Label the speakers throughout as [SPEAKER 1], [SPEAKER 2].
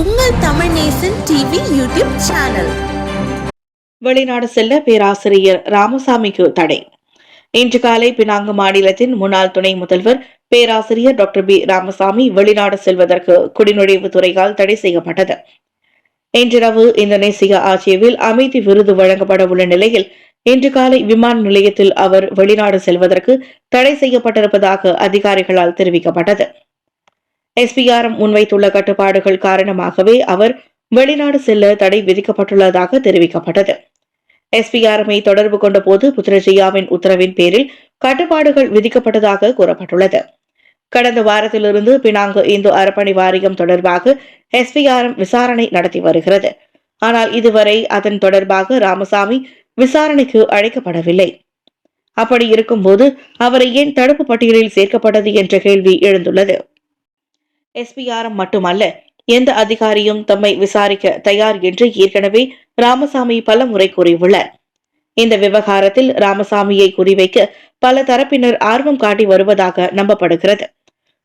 [SPEAKER 1] உங்கள் Tamil Nesan TV YouTube channel
[SPEAKER 2] வெளிநாடு செல்ல பேராசிரியர் ராமசாமிக்கு தடை. இன்று காலை பினாங்கு மாநிலத்தின் முன்னாள் துணை முதல்வர் பேராசிரியர் டாக்டர் பி ராமசாமி வெளிநாடு செல்வதற்கு குடிநுழைவு துறையால் தடை செய்யப்பட்டது. இன்றிரவு இந்தோனேசிய ஆட்சியவில் அமைதி விருது வழங்கப்பட உள்ள நிலையில் இன்று காலை விமான நிலையத்தில் அவர் வெளிநாடு செல்வதற்கு தடை செய்யப்பட்டிருப்பதாக அதிகாரிகளால் தெரிவிக்கப்பட்டது. எஸ்பிஆர்எம் முன்வைத்துள்ள கட்டுப்பாடுகள் காரணமாகவே அவர் வெளிநாடு செல்ல தடை விதிக்கப்பட்டுள்ளதாக தெரிவிக்கப்பட்டது. எஸ்பிஆர்எம்ஐ தொடர்பு கொண்ட போது புத்ரஜியாவின் உத்தரவின் பேரில் கட்டுப்பாடுகள் விதிக்கப்பட்டதாக கூறப்பட்டுள்ளது. கடந்த வாரத்திலிருந்து பினாங்கு இந்து அறப்பணி வாரியம் தொடர்பாக எஸ்பிஆர்எம் விசாரணை நடத்தி வருகிறது. ஆனால் இதுவரை அதன் தொடர்பாக ராமசாமி விசாரணைக்கு அழைக்கப்படவில்லை. அப்படி இருக்கும்போது அவரை ஏன் தடுப்பு பட்டியலில் சேர்க்கப்பட்டது என்ற கேள்வி எழுந்துள்ளது. எஸ்பிஆரம் மட்டுமல்ல எந்த அதிகாரியும் தம்மை விசாரிக்க தயார் என்று ஏற்கனவே ராமசாமி பல முறை கூறியுள்ளார். இந்த விவகாரத்தில் ராமசாமியை குறிவைக்க பல தரப்பினர் ஆர்வம் காட்டி வருவதாக நம்பப்படுகிறது.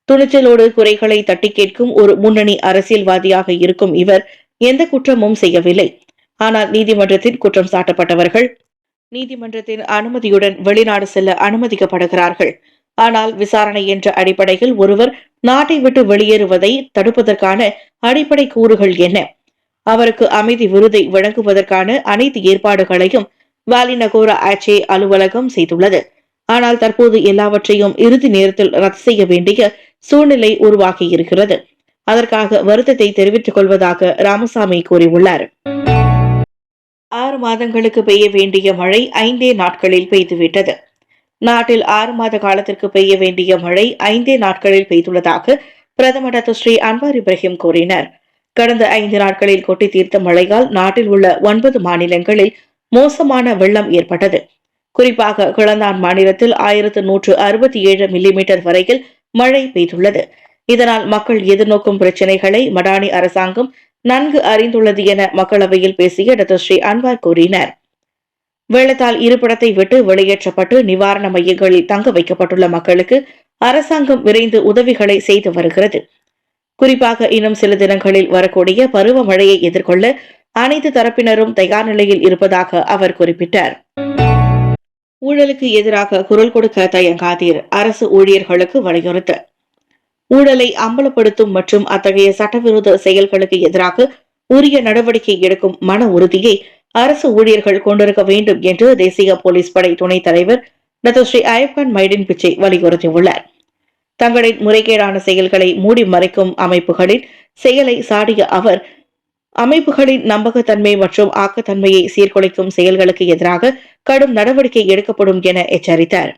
[SPEAKER 2] துணிச்சலோடு குறைகளை தட்டி கேட்கும் ஒரு முன்னணி அரசியல்வாதியாக இருக்கும் இவர் எந்த குற்றமும் செய்யவில்லை. ஆனால் நீதிமன்றத்தில் குற்றம் சாட்டப்பட்டவர்கள் நீதிமன்றத்தின் அனுமதியுடன் வெளிநாடு செல்ல அனுமதிக்கப்படுகிறார்கள். ஆனால் விசாரணை என்ற அடிப்படையில் ஒருவர் நாட்டை விட்டு வெளியேறுவதை தடுப்பதற்கான அடிப்படை கூறுகள் என்ன? அவருக்கு அமைதி விருதை வழங்குவதற்கான அனைத்து ஏற்பாடுகளையும் வாலிநகோர ஆட்சே அலுவலகம் செய்துள்ளது. ஆனால் தற்போது எல்லாவற்றையும் இறுதி நேரத்தில் ரத்து செய்ய வேண்டிய சூழ்நிலை உருவாகி இருக்கிறது. அதற்காக வருத்தத்தை தெரிவித்துக் கொள்வதாக ராமசாமி கூறியுள்ளார். ஆறு மாதங்களுக்கு பெய்ய வேண்டிய மழை ஐந்தே நாட்களில் பெய்துவிட்டது. நாட்டில் ஆறு மாத காலத்திற்கு பெய்ய வேண்டிய மழை ஐந்தே நாட்களில் பெய்துள்ளதாக பிரதமர் டாக்டர் ஸ்ரீ அன்வார் இப்ராஹிம் கூறினர். கடந்த ஐந்து நாட்களில் கொட்டி தீர்த்த மழையால் நாட்டில் உள்ள ஒன்பது மாநிலங்களில் மோசமான வெள்ளம் ஏற்பட்டது. குறிப்பாக கிளந்தான் மாநிலத்தில் ஆயிரத்து நூற்று அறுபத்தி ஏழு மில்லிமீட்டர் வரையில் மழை பெய்துள்ளது. இதனால் மக்கள் எதிர்நோக்கும் பிரச்சினைகளை மடானி அரசாங்கம் நன்கு அறிந்துள்ளது என மக்களவையில் பேசிய டாக்டர் ஸ்ரீ அன்வார் கூறினார். வெள்ளத்தால் இருப்பிடத்தை விட்டு வெளியேற்றப்பட்டு நிவாரண மையங்களில் தங்க வைக்கப்பட்டுள்ள மக்களுக்கு அரசாங்கம் விரைந்து உதவிகளை செய்து வருகிறது. குறிப்பாக இன்னும் சில தினங்களில் வரக்கூடிய பருவமழையை எதிர்கொள்ள அனைத்து தரப்பினரும் தயார் நிலையில் இருப்பதாக அவர் குறிப்பிட்டார். ஊழலுக்கு எதிராக குரல் கொடுக்க தயங்காதீர் அரசு ஊழியர்களுக்கு வலியுறுத்து. ஊழலை அம்பலப்படுத்தும் மற்றும் அத்தகைய சட்டவிரோத செயல்களுக்கு எதிராக உரிய நடவடிக்கை எடுக்கும் மன உறுதியை அரசு ஊழியர்கள் கொண்டிருக்க வேண்டும் என்று தேசிய போலீஸ் படை துணைத் தலைவர் டாக்டர் ஸ்ரீ அயப்கான் மைடின் பிச்சை வலியுறுத்தியுள்ளார். தங்களின் முறைகேடான செயல்களை மூடி மறைக்கும் அமைப்புகளின் செயலை சாடிய அவர் அமைப்புகளின் நம்பகத்தன்மை மற்றும் ஆக்கத்தன்மையை சீர்குலைக்கும் செயல்களுக்கு எதிராக கடும் நடவடிக்கை எடுக்கப்படும் என எச்சரித்தார்.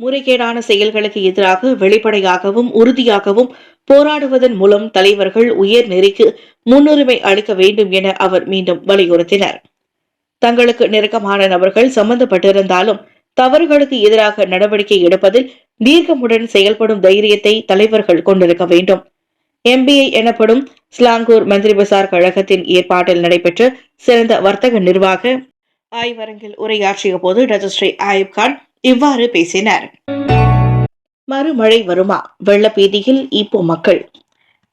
[SPEAKER 2] முறைகேடான செயல்களுக்கு எதிராக வெளிப்படையாகவும் உறுதியாகவும் போராடுவதன் மூலம் தலைவர்கள் உயர் நெறிக்கு முன்னுரிமை அளிக்க வேண்டும் என அவர் மீண்டும் வலியுறுத்தினார். தங்களுக்கு நெருக்கமான நபர்கள் சம்பந்தப்பட்டிருந்தாலும் தவறுகளுக்கு எதிராக நடவடிக்கை எடுப்பதில் தீர்க்கமுடன் செயல்படும் தைரியத்தை தலைவர்கள் கொண்டிருக்க வேண்டும். எம்பிஐ எனப்படும் ஸ்லாங்கூர் மந்திரி பசார் கழகத்தின் ஏற்பாட்டில் நடைபெற்ற சிறந்த வர்த்தக நிர்வாக ஆய்வரங்கில் உரையாற்றிய போது ரஜஸ்ரீ ஆயுப் கான் இவ்வாறு பேசினார். மறுமழை வருமா? வெள்ளப்பீதியில் இப்போ மக்கள்.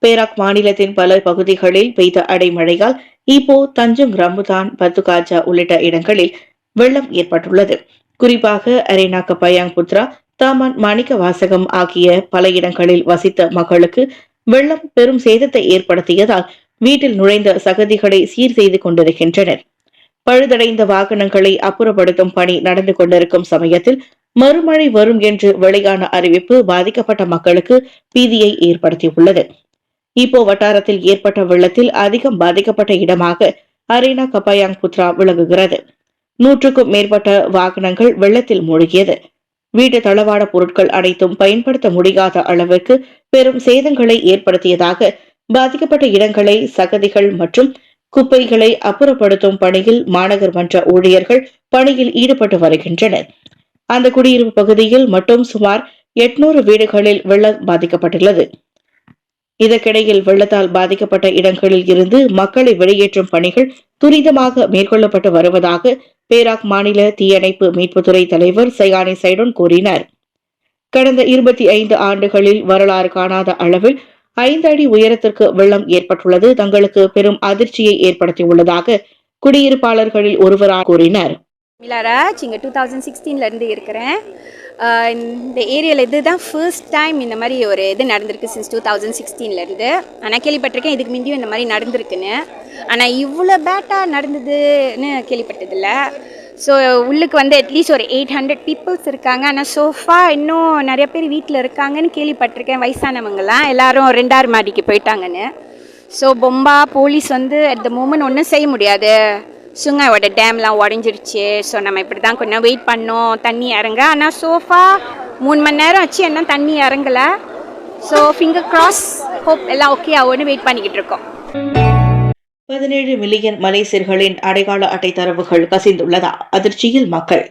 [SPEAKER 2] பேராக் மாநிலத்தின் பல பகுதிகளில் பெய்த அடைமழையால் இப்போ தஞ்சம் ரம்புதான் பத்துகாஜா உள்ளிட்ட இடங்களில் வெள்ளம் ஏற்பட்டுள்ளது. குறிப்பாக Arena Kepayang Putra Taman Manikka Vasagam ஆகிய பல இடங்களில் வசித்த மக்களுக்கு வெள்ளம் பெரும் சேதத்தை ஏற்படுத்தியதால் வீட்டில் நுழைந்த சகதிகளை சீர் செய்து கொண்டிருக்கின்றனர். பழுதடைந்த வாகனங்களை அப்புறப்படுத்தும் பணி நடந்து கொண்டிருக்கும் சமயத்தில் மறுமழை வரும் என்று வெளியான அறிவிப்பு பாதிக்கப்பட்ட மக்களுக்கு பீதியை ஏற்படுத்தியுள்ளது. இப்போ வட்டாரத்தில் ஏற்பட்ட வெள்ளத்தில் அதிகம் பாதிக்கப்பட்ட இடமாக அரேனா கபாயாங் புத்ரா விளங்குகிறது. நூற்றுக்கும் மேற்பட்ட வாகனங்கள் வெள்ளத்தில் மூழ்கியது. வீட்டு தளவாட பொருட்கள் அனைத்தும் பயன்படுத்த முடியாத அளவிற்கு பெரும் சேதங்களை ஏற்படுத்தியதாக பாதிக்கப்பட்ட இடங்களை சகதிகள் மற்றும் குப்பைகளை அப்புறப்படுத்தும் பணியில் மாநகர் மன்ற ஊழியர்கள் பணியில் ஈடுபட்டு வருகின்றனர். அந்த குடியிருப்பு பகுதியில் மட்டும் சுமார் எட்நூறு வீடுகளில் வெள்ளம் பாதிக்கப்பட்டுள்ளது. இதற்கிடையில் வெள்ளத்தால் பாதிக்கப்பட்ட இடங்களில் இருந்து மக்களை வெளியேற்றும் பணிகள் துரிதமாக மேற்கொள்ளப்பட்டு வருவதாக பேராக் மாநில தீயணைப்பு மீட்புத்துறை தலைவர் சயானி சைடோன் கூறினார். கடந்த இருபத்தி ஐந்து ஆண்டுகளில் வரலாறு காணாத அளவில் ஐந்து அடி உயரத்திற்கு வெள்ளம் ஏற்பட்டுள்ளது. தங்களுக்கு பெரும் அதிர்ச்சியை ஏற்படுத்தியுள்ளதாக குடியிருப்பாளர்களில் ஒருவராக கூறினர்.
[SPEAKER 3] மிலாராஜ் இங்கே டூ தௌசண்ட் சிக்ஸ்டீன்லேருந்து இருக்கிறேன். இந்த ஏரியாவில் இதுதான் ஃபர்ஸ்ட் டைம் இந்த மாதிரி ஒரு இது நடந்திருக்கு சின்ஸ் டூ தௌசண்ட் சிக்ஸ்டீன்லேருந்து ஆனால் கேள்விப்பட்டிருக்கேன் இதுக்கு முந்தியும் இந்த மாதிரி நடந்திருக்குன்னு. ஆனால் இவ்வளோ பேட்டாக நடந்ததுன்னு கேள்விப்பட்டதில்லை. ஸோ உள்ளுக்கு வந்து அட்லீஸ்ட் ஒரு எயிட் ஹண்ட்ரட் பீப்புள்ஸ் இருக்காங்க. ஆனால் சோஃபா இன்னும் நிறைய பேர் வீட்டில் இருக்காங்கன்னு கேள்விப்பட்டிருக்கேன். வயசானவங்கலாம் எல்லாரும் ரெண்டாயிரம் மாடிக்கு போயிட்டாங்கன்னு. ஸோ பொம்பா போலீஸ் வந்து அட் த மூமெண்ட் ஒன்றும் செய்ய முடியாது. சுங்காயோட டேம்லாம் உடஞ்சிருச்சு. ஸோ நம்ம இப்படி தான் கொஞ்சம் வெயிட் பண்ணோம். தண்ணி இறங்க. ஆனால் சோஃபா மூணு மணி நேரம் ஆச்சு. என்ன தண்ணி இறங்கலை. ஸோ ஃபிங்கர் கிராஸ் ஹோப் எல்லாம் ஓகே ஆகும்னு வெயிட் பண்ணிக்கிட்டு இருக்கோம்.
[SPEAKER 2] பதினேழு மில்லியன் மலேசியர்களின் அடையாள அட்டை தரவுகள் கசிந்துள்ளதா? அதிர்ச்சியில் மக்கள்.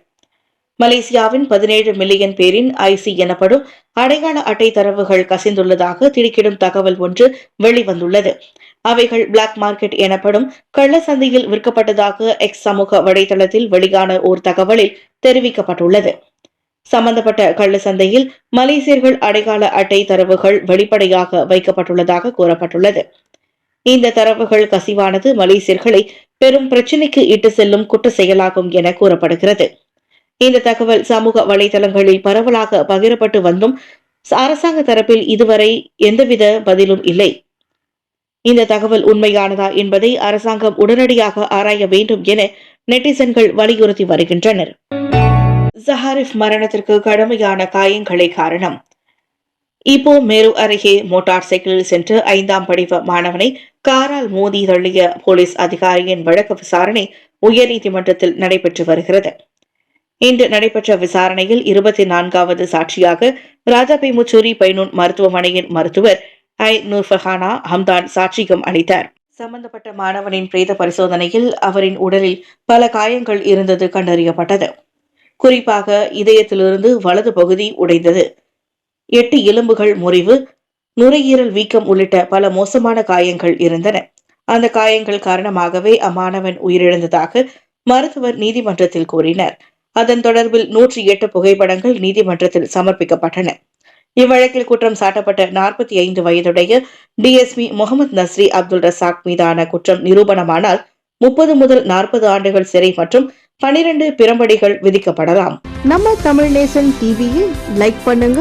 [SPEAKER 2] மலேசியாவின் பதினேழு மில்லியன் பேரின் ஐசி எனப்படும் அடையாள அட்டை தரவுகள் கசிந்துள்ளதாக திடுக்கிடும் தகவல் ஒன்று வெளிவந்துள்ளது. அவைகள் பிளாக் மார்க்கெட் எனப்படும் கள்ள சந்தையில் விற்கப்பட்டதாக எக்ஸ் சமூக வலைதளத்தில் வெளியான ஓர் தகவலில் தெரிவிக்கப்பட்டுள்ளது. சம்பந்தப்பட்ட கள்ள சந்தையில் மலேசியர்கள் அடையாள அட்டை தரவுகள் வெளிப்படையாக வைக்கப்பட்டுள்ளதாக கூறப்பட்டுள்ளது. இந்த தரவுகள் கசிவானது மலேசியர்களை பெரும் பிரச்சினைக்கு இட்டு செல்லும் குற்ற செயலாகும் என கூறப்படுகிறது. இந்த தகவல் சமூக வலைதளங்களில் பரவலாக பகிரப்பட்டு வந்தும் அரசாங்க தரப்பில் இதுவரை எந்தவித பதிலும் இல்லை. இந்த தகவல் உண்மையானதா என்பதை அரசாங்கம் உடனடியாக ஆராய வேண்டும் என நெட்டிசன்கள் வலியுறுத்தி வருகின்றனர். ஜஹாரிஃப் மரணத்திற்கு கடுமையான காயங்களே காரணம். இப்போ மேரு அருகே மோட்டார் சைக்கிளில் சென்று ஐந்தாம் படிவ மாணவனை காரால் மோதி தள்ளிய போலீஸ் அதிகாரியின் வழக்கு விசாரணை உயர்நீதிமன்றத்தில் நடைபெற்று வருகிறது. இன்று நடைபெற்ற விசாரணையில் இருபத்தி நான்காவது சாட்சியாக ராஜாபி பைனூன் மருத்துவமனையின் மருத்துவர் ஐ. நூர்ஃபஹானா ஹம்தான் சாட்சியம் அளித்தார். சம்பந்தப்பட்ட மாணவனின் பிரேத பரிசோதனையில் அவரின் உடலில் பல காயங்கள் இருந்தது கண்டறியப்பட்டது. குறிப்பாக இதயத்திலிருந்து வலது பகுதி உடைந்தது. எட்டு எலும்புகள் முறிவு நுரையீரல் வீக்கம் உள்ளிட்ட பல மோசமான காயங்கள் இருந்தன. அந்த காயங்கள் காரணமாகவே அம்மாணவன் உயிரிழந்ததாக மருத்துவர் நீதிமன்றத்தில் கூறினர். அதன் தொடர்பில் நூற்றி எட்டு புகைப்படங்கள் நீதிமன்றத்தில் சமர்ப்பிக்கப்பட்டன. இவ்வழக்கில் குற்றம் சாட்டப்பட்ட நாற்பத்தி ஐந்து வயதுடைய DSP Mohamed Nasri Abdul Razak மீதான குற்றம் நிரூபணமானால் முப்பது முதல் நாற்பது ஆண்டுகள் சிறை மற்றும் பனிரெண்டு பிரம்படிகள் விதிக்கப்படலாம்.
[SPEAKER 1] நம்ம தமிழ் நேசன் டிவியில் லைக் பண்ணுங்க.